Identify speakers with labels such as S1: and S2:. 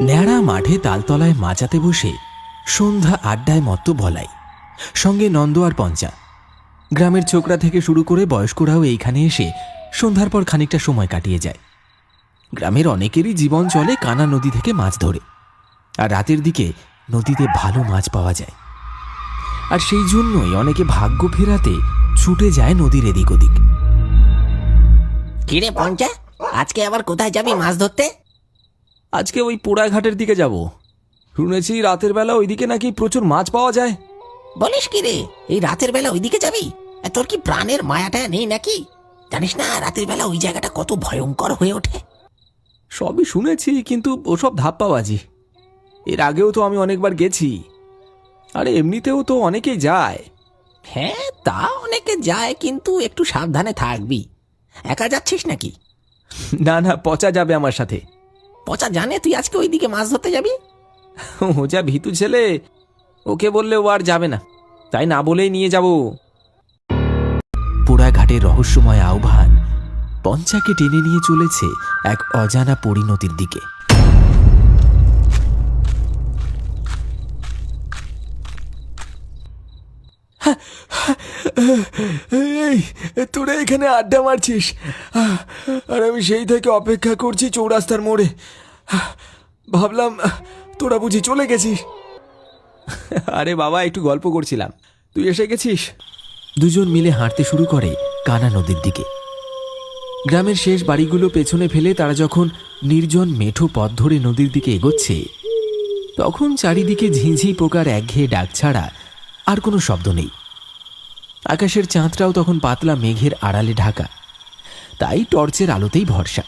S1: ন্যাড়া মাঠে তালতলায় মাচাতে বসে সন্ধ্যা আড্ডায় মত্ত বলাই সঙ্গে নন্দ আর পঞ্চা। গ্রামের ছোকরা থেকে শুরু করে বয়স্করাও এইখানে এসে সন্ধ্যার পর খানিকটা সময় কাটিয়ে যায়। গ্রামের অনেকেরই জীবন চলে কানা নদী থেকে মাছ ধরে। আর রাতের দিকে নদীতে ভালো মাছ পাওয়া যায়। আর সেই জন্যই অনেকে ভাগ্য ফেরাতে ছুটে যায় নদীর এদিক ওদিক।
S2: কিরে পঞ্চা, আজকে আবার কোথায় যাবি মাছ ধরতে?
S1: আজকে ওই পোড়াঘাটের দিকে যাব। শুনেছি রাতের বেলা ওইদিকে নাকি প্রচুর মাছ পাওয়া যায়।
S2: বলিস কি রে? এই রাতের বেলা ওইদিকে যাবি? এ, তোর কি প্রাণের মায়াটা নেই নাকি? জানিস না রাতের বেলা ওই জায়গাটা কত ভয়ঙ্কর হয়ে ওঠে।
S1: সবই শুনেছি কিন্তু ওসব ধাপ্পাবাজি। এর আগেও তো আমি অনেকবার গেছি। আরে এমনিতেও তো অনেকেই যায়।
S2: হ্যাঁ তা অনেকে যায় কিন্তু একটু সাবধানে থাকবি। একা যাচ্ছিস নাকি?
S1: না না পচা যাবে আমার সাথে।
S2: পচা জানে তুই আজকে ওইদিকে মাছ ধরতে যাবি?
S1: ও যা ভীতু ছেলে, ওকে বললে ও আর যাবে না। তাই না বলেই নিয়ে যাব। পোড়াঘাটের রহস্যময় আহ্বান পঞ্চাকে টেনে নিয়ে চলেছে এক অজানা পরিণতির দিকে। এই তোরা এখানে আড্ডা মারছিস? আর আমি সেই থেকে অপেক্ষা করছি চৌরাস্তার মোড়ে। ভাবলাম তোরা বুঝি চলে গেছিস? আরে বাবা একটু গল্প করছিলাম। তুই এসে গেছিস? দুজন মিলে হাঁটতে শুরু করে কানা নদীর দিকে। গ্রামের শেষ বাড়িগুলো পেছনে ফেলে তারা যখন নির্জন মেঠো পথ ধরে নদীর দিকে এগোচ্ছে তখন চারিদিকে ঝিঁঝি পোকার একঘেয়ে ডাক ছাড়া আর কোনো শব্দ নেই। আকাশের চাঁদটাও তখন পাতলা মেঘের আড়ালে ঢাকা। তাই টর্চের আলোতেই ভরসা।